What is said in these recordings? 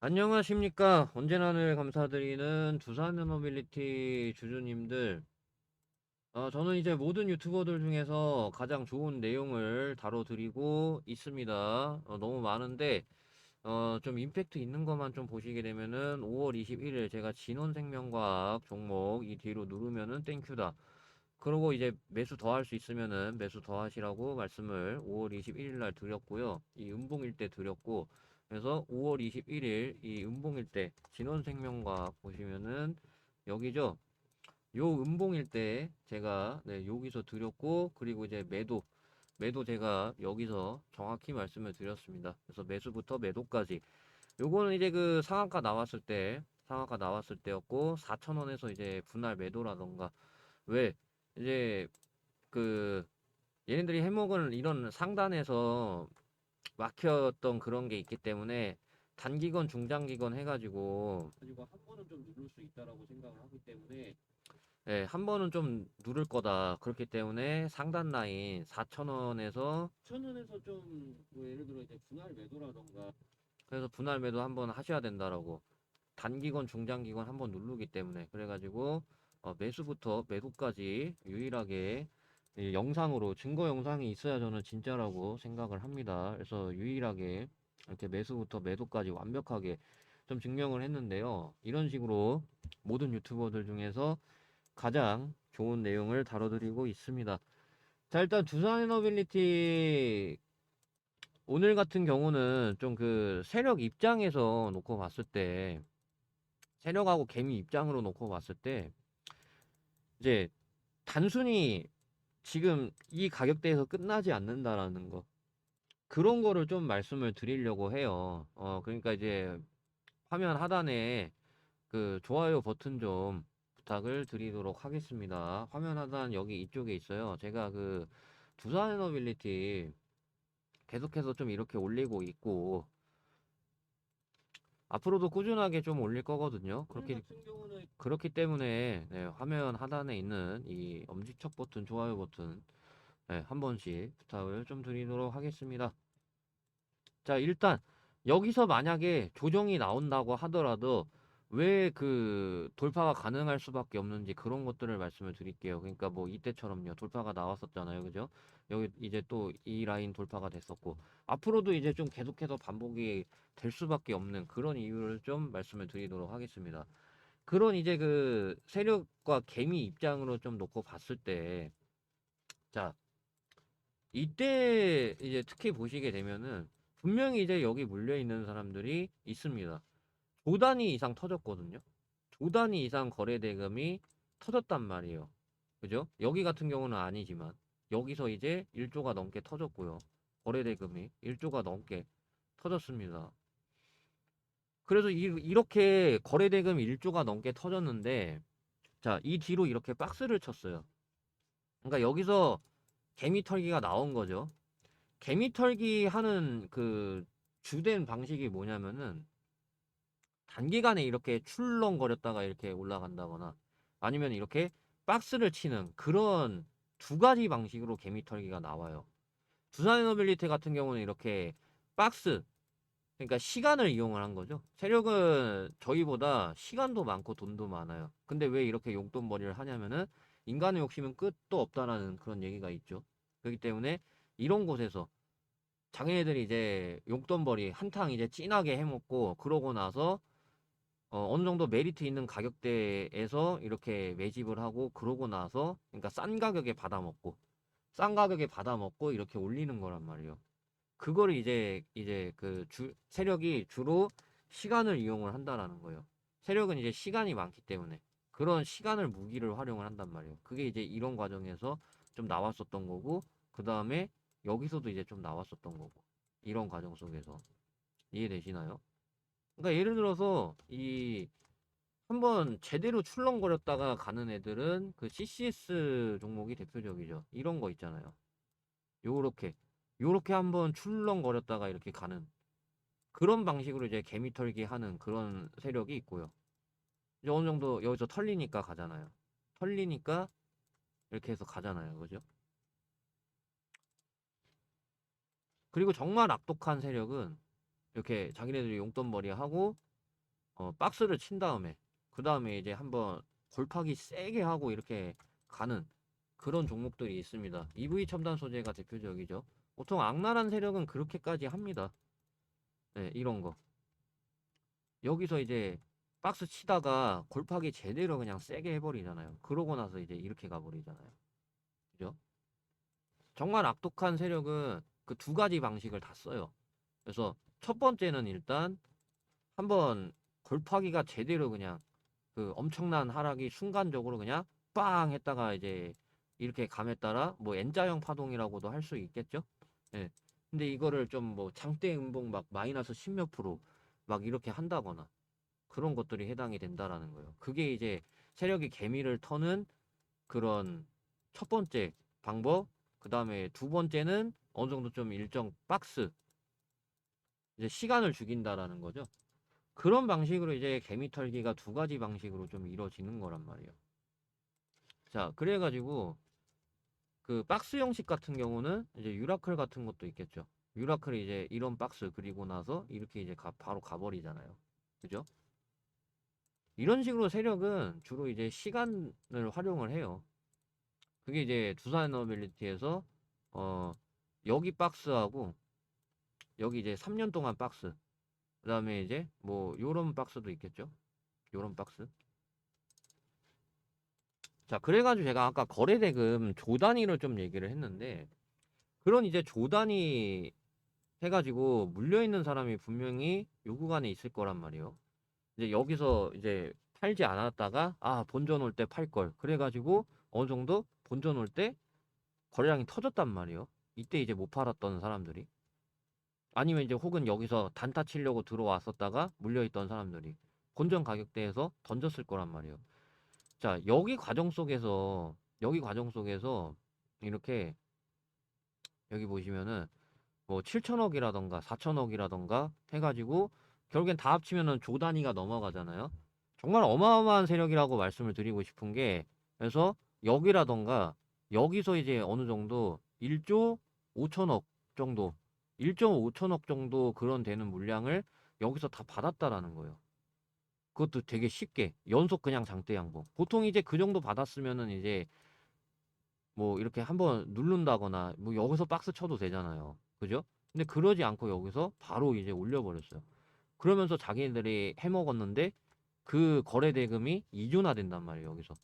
안녕하십니까. 언제나 늘 감사드리는 두산에너빌리티 주주님들. 어, 저는 이제 모든 유튜버들 중에서 가장 좋은 내용을 다뤄드리고 있습니다. 어, 너무 많은데, 어, 좀 임팩트 있는 것만 좀 보시게 되면은 5월 21일 제가 진원생명과학 종목 이 뒤로 누르면은 땡큐다. 그러고 이제 매수 더 할 수 있으면은 매수 더 하시라고 말씀을 5월 21일 날 드렸고요. 이 음봉일 때 드렸고, 그래서 5월 21일 이 음봉일 때 진원생명과학 보시면은 여기죠. 요 음봉일 때 제가 네, 여기서 드렸고 그리고 이제 매도 매도 제가 여기서 정확히 말씀을 드렸습니다. 그래서 매수부터 매도까지 요거는 이제 그 상한가 나왔을 때 상한가 나왔을 때였고 4천원에서 이제 분할 매도라던가 왜 이제 그 얘네들이 해먹은 이런 상단에서 막혔던 그런 게 있기 때문에 단기건 중장기건 해가지고 가지고 한 번은 좀 누를 수 있다라고 생각을 하기 때문에 예, 한 번은 좀 누를 거다. 그렇기 때문에 상단 라인 4,000원에서 1,000원에서 좀뭐 예를 들어 이제 분할 매도라던가 그래서 분할 매도 한번 하셔야 된다라고 단기건 중장기건 한번 누르기 때문에 그래가지고 어, 매수부터 매도까지 유일하게 이 영상으로 증거 영상이 있어야 저는 진짜라고 생각을 합니다. 그래서 유일하게 이렇게 매수부터 매도까지 완벽하게 좀 증명을 했는데요. 이런 식으로 모든 유튜버들 중에서 가장 좋은 내용을 다뤄드리고 있습니다. 자, 일단 두산 에너빌리티 오늘 같은 경우는 좀 그 세력 입장에서 놓고 봤을 때 세력하고 개미 입장으로 놓고 봤을 때 이제 단순히 지금 이 가격대에서 끝나지 않는다라는 거 그런 거를 좀 말씀을 드리려고 해요. 어 그러니까 이제 화면 하단에 그 좋아요 버튼 좀 부탁을 드리도록 하겠습니다. 화면 하단 여기 이쪽에 있어요. 제가 그 두산 에너빌리티 계속해서 좀 이렇게 올리고 있고 앞으로도 꾸준하게 좀 올릴 거거든요. 그렇게 그렇기 때문에 네, 화면 하단에 있는 이 엄지척 버튼, 좋아요 버튼 네, 한 번씩 부탁을 좀 드리도록 하겠습니다. 자, 일단 여기서 만약에 조정이 나온다고 하더라도 왜 그 돌파가 가능할 수밖에 없는지 그런 것들을 말씀을 드릴게요. 그러니까 뭐 이때처럼요. 돌파가 나왔었잖아요. 그죠? 여기 이제 또 이 라인 돌파가 됐었고 앞으로도 이제 좀 계속해서 반복이 될 수밖에 없는 그런 이유를 좀 말씀을 드리도록 하겠습니다. 그런 이제 그 세력과 개미 입장으로 좀 놓고 봤을 때, 자, 이때 이제 특히 보시게 되면은 분명히 이제 여기 물려 있는 사람들이 있습니다. 조 단위 이상 터졌거든요. 조 단위 이상 거래 대금이 터졌단 말이에요. 그죠? 여기 같은 경우는 아니지만 여기서 이제 1조가 넘게 터졌고요. 거래 대금이 1조가 넘게 터졌습니다. 그래서 이, 이렇게 거래 대금 1조가 넘게 터졌는데 자, 이 뒤로 이렇게 박스를 쳤어요. 그러니까 여기서 개미 털기가 나온 거죠. 개미 털기 하는 그 주된 방식이 뭐냐면은 단기간에 이렇게 출렁거렸다가 이렇게 올라간다거나 아니면 이렇게 박스를 치는 그런 두 가지 방식으로 개미 털기가 나와요. 두산에너빌리티 같은 경우는 이렇게 박스 그러니까 시간을 이용을 한 거죠. 세력은 저희보다 시간도 많고 돈도 많아요. 근데 왜 이렇게 용돈벌이를 하냐면은 인간의 욕심은 끝도 없다라는 그런 얘기가 있죠. 그렇기 때문에 이런 곳에서 장애인들이 이제 용돈벌이 한탕 이제 진하게 해먹고 그러고 나서 어, 어느 정도 메리트 있는 가격대에서 이렇게 매집을 하고 그러고 나서 그러니까 싼 가격에 받아먹고 싼 가격에 받아먹고 이렇게 올리는 거란 말이에요. 그거를 이제 이제 그 주 세력이 주로 시간을 이용을 한다라는 거예요. 세력은 이제 시간이 많기 때문에 그런 시간을 무기를 활용을 한단 말이에요. 그게 이제 이런 과정에서 좀 나왔었던 거고 그 다음에 여기서도 이제 좀 나왔었던 거고 이런 과정 속에서 이해되시나요? 그러니까 예를 들어서 이 한번 제대로 출렁거렸다가 가는 애들은 그 CCS 종목이 대표적이죠. 이런 거 있잖아요. 요렇게 요렇게 한번 출렁거렸다가 이렇게 가는 그런 방식으로 이제 개미 털기 하는 그런 세력이 있고요. 이제 어느 정도 여기서 털리니까 가잖아요. 털리니까 이렇게 해서 가잖아요. 그죠? 그리고 정말 악독한 세력은 이렇게 자기네들이 용돈벌이 하고 어, 박스를 친 다음에 그 다음에 이제 한번 골파기 세게 하고 이렇게 가는 그런 종목들이 있습니다. EV 첨단 소재가 대표적이죠. 보통 악랄한 세력은 그렇게까지 합니다. 네, 이런 거. 여기서 이제 박스 치다가 골파기 제대로 그냥 세게 해버리잖아요. 그러고 나서 이제 이렇게 가버리잖아요. 그죠? 정말 악독한 세력은 그 두 가지 방식을 다 써요. 그래서 첫 번째는 일단 한번 골파기가 제대로 그냥 그 엄청난 하락이 순간적으로 그냥 빵 했다가 이제 이렇게 감에 따라 뭐 N자형 파동이라고도 할 수 있겠죠? 예. 근데 이거를 좀 뭐 장대 음봉 막 마이너스 10몇 프로 막 이렇게 한다거나 그런 것들이 해당이 된다라는 거예요. 그게 이제 세력이 개미를 터는 그런 첫 번째 방법. 그 다음에 두 번째는 어느 정도 좀 일정 박스 이제 시간을 죽인다라는 거죠. 그런 방식으로 이제 개미 털기가 두 가지 방식으로 좀 이루어지는 거란 말이에요. 자, 그래가지고 그 박스 형식 같은 경우는 이제 유라클 같은 것도 있겠죠. 유라클이 이제 이런 박스 그리고 나서 이렇게 이제 가- 바로 가버리잖아요. 그죠? 이런 식으로 세력은 주로 이제 시간을 활용을 해요. 그게 이제 두산 에너빌리티에서 어 여기 박스하고 여기 이제 3년 동안 박스. 그 다음에 이제 뭐 요런 박스도 있겠죠? 요런 박스? 자 그래가지고 제가 아까 거래대금 조 단위로 좀 얘기를 했는데 그런 이제 조 단위 해가지고 물려있는 사람이 분명히 요 구간에 있을 거란 말이에요. 이제 여기서 이제 팔지 않았다가 아 본전 올 때 팔 걸. 그래가지고 어느 정도 본전 올 때 거래량이 터졌단 말이에요. 이때 이제 못 팔았던 사람들이 아니면 이제 혹은 여기서 단타 치려고 들어왔었다가 물려있던 사람들이 본전 가격대에서 던졌을 거란 말이에요. 자, 여기 과정 속에서 여기 과정 속에서 이렇게 여기 보시면은 뭐 7천억이라던가 4천억이라던가 해가지고 결국엔 다 합치면은 조 단위가 넘어가잖아요. 정말 어마어마한 세력이라고 말씀을 드리고 싶은 게 그래서 여기라던가 여기서 이제 어느 정도 1조 5천억 정도 1.5천억 정도 그런 되는 물량을 여기서 다 받았다라는 거예요. 그것도 되게 쉽게 연속 그냥 장대 양봉. 보통 이제 그 정도 받았으면은 이제 뭐 이렇게 한번 누른다거나 뭐 여기서 박스 쳐도 되잖아요. 그죠? 근데 그러지 않고 여기서 바로 이제 올려버렸어요. 그러면서 자기들이 해먹었는데 그 거래 대금이 2조나 된단 말이에요. 여기서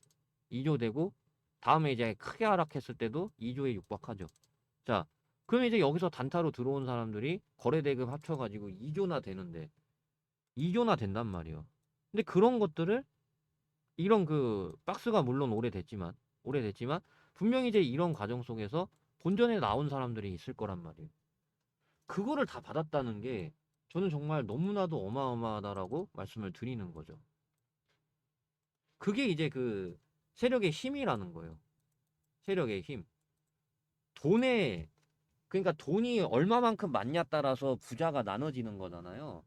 2조 되고 다음에 이제 크게 하락했을 때도 2조에 육박하죠. 자, 그럼 이제 여기서 단타로 들어온 사람들이 거래 대금 합쳐가지고 2조나 되는데 2조나 된단 말이에요. 근데 그런 것들을 이런 그 박스가 물론 오래됐지만 오래됐지만 분명히 이제 이런 과정 속에서 본전에 나온 사람들이 있을 거란 말이에요. 그거를 다 받았다는 게 저는 정말 너무나도 어마어마하다라고 말씀을 드리는 거죠. 그게 이제 그 세력의 힘이라는 거예요. 세력의 힘. 돈에 그러니까 돈이 얼마만큼 많냐 따라서 부자가 나눠지는 거잖아요.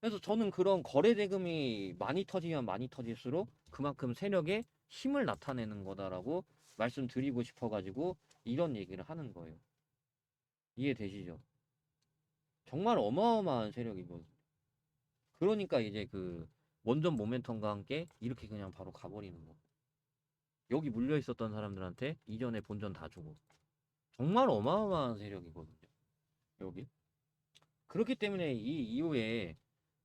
그래서 저는 그런 거래 대금이 많이 터지면 많이 터질수록 그만큼 세력의 힘을 나타내는 거다라고 말씀드리고 싶어가지고 이런 얘기를 하는 거예요. 이해되시죠? 정말 어마어마한 세력이거든요. 그러니까 이제 그 원전 모멘텀과 함께 이렇게 그냥 바로 가버리는 거. 여기 물려 있었던 사람들한테 이전에 본전 다 주고. 정말 어마어마한 세력이거든요. 여기. 그렇기 때문에 이 이후에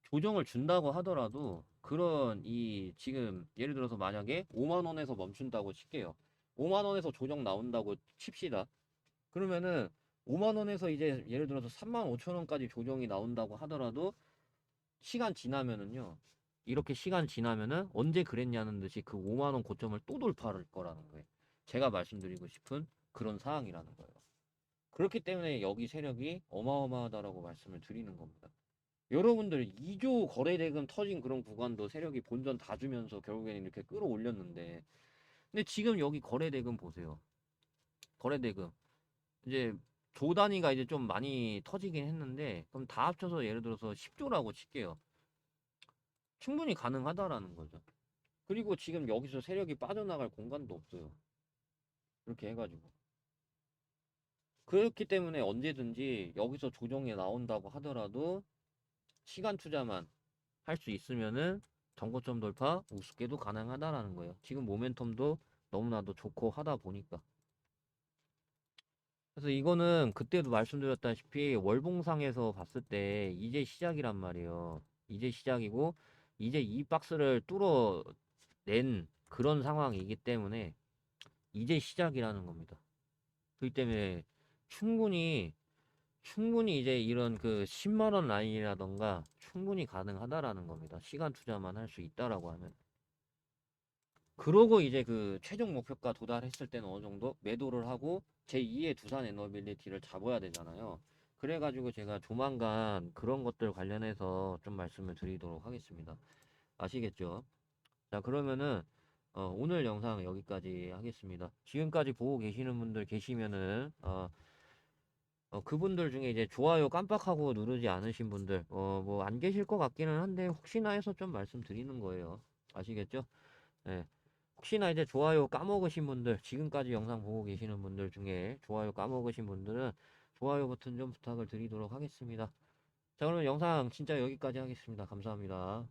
조정을 준다고 하더라도 그런 이 지금 예를 들어서 만약에 5만 원에서 멈춘다고 칠게요. 5만 원에서 조정 나온다고 칩시다. 그러면은 5만 원에서 이제 예를 들어서 3만 5천 원까지 조정이 나온다고 하더라도 시간 지나면은요. 이렇게 시간 지나면은 언제 그랬냐는 듯이 그 5만 원 고점을 또 돌파할 거라는 거예요. 제가 말씀드리고 싶은 그런 사항이라는 거예요. 그렇기 때문에 여기 세력이 어마어마하다라고 말씀을 드리는 겁니다. 여러분들 2조 거래대금 터진 그런 구간도 세력이 본전 다 주면서 결국에는 이렇게 끌어올렸는데 근데 지금 여기 거래대금 보세요. 거래대금 이제 조 단위가 이제 좀 많이 터지긴 했는데 그럼 다 합쳐서 예를 들어서 10조라고 칠게요. 충분히 가능하다라는 거죠. 그리고 지금 여기서 세력이 빠져나갈 공간도 없어요. 이렇게 해가지고. 그렇기 때문에 언제든지 여기서 조정이 나온다고 하더라도 시간 투자만 할 수 있으면은 정고점 돌파 우습게도 가능하다라는 거예요. 지금 모멘텀도 너무나도 좋고 하다 보니까. 그래서 이거는 그때도 말씀드렸다시피 월봉상에서 봤을 때 이제 시작이란 말이에요. 이제 시작이고 이제 이 박스를 뚫어낸 그런 상황이기 때문에 이제 시작이라는 겁니다. 그렇기 때문에 충분히 충분히 이제 이런 그 10만 원 라인이라던가 충분히 가능하다라는 겁니다. 시간 투자만 할 수 있다라고 하면. 그러고 이제 그 최종 목표가 도달했을 때는 어느 정도 매도를 하고 제2의 두산 에너빌리티를 잡아야 되잖아요. 그래가지고 제가 조만간 그런 것들 관련해서 좀 말씀을 드리도록 하겠습니다. 아시겠죠? 자, 그러면은 어, 오늘 영상 여기까지 하겠습니다. 지금까지 보고 계시는 분들 계시면은 어, 어, 그분들 중에 이제 좋아요 깜빡하고 누르지 않으신 분들 어, 뭐 안 계실 것 같기는 한데 혹시나 해서 좀 말씀드리는 거예요. 아시겠죠? 예. 혹시나 이제 좋아요 까먹으신 분들, 지금까지 영상 보고 계시는 분들 중에 좋아요 까먹으신 분들은 좋아요 버튼 좀 부탁을 드리도록 하겠습니다. 자, 그러면 영상 진짜 여기까지 하겠습니다. 감사합니다.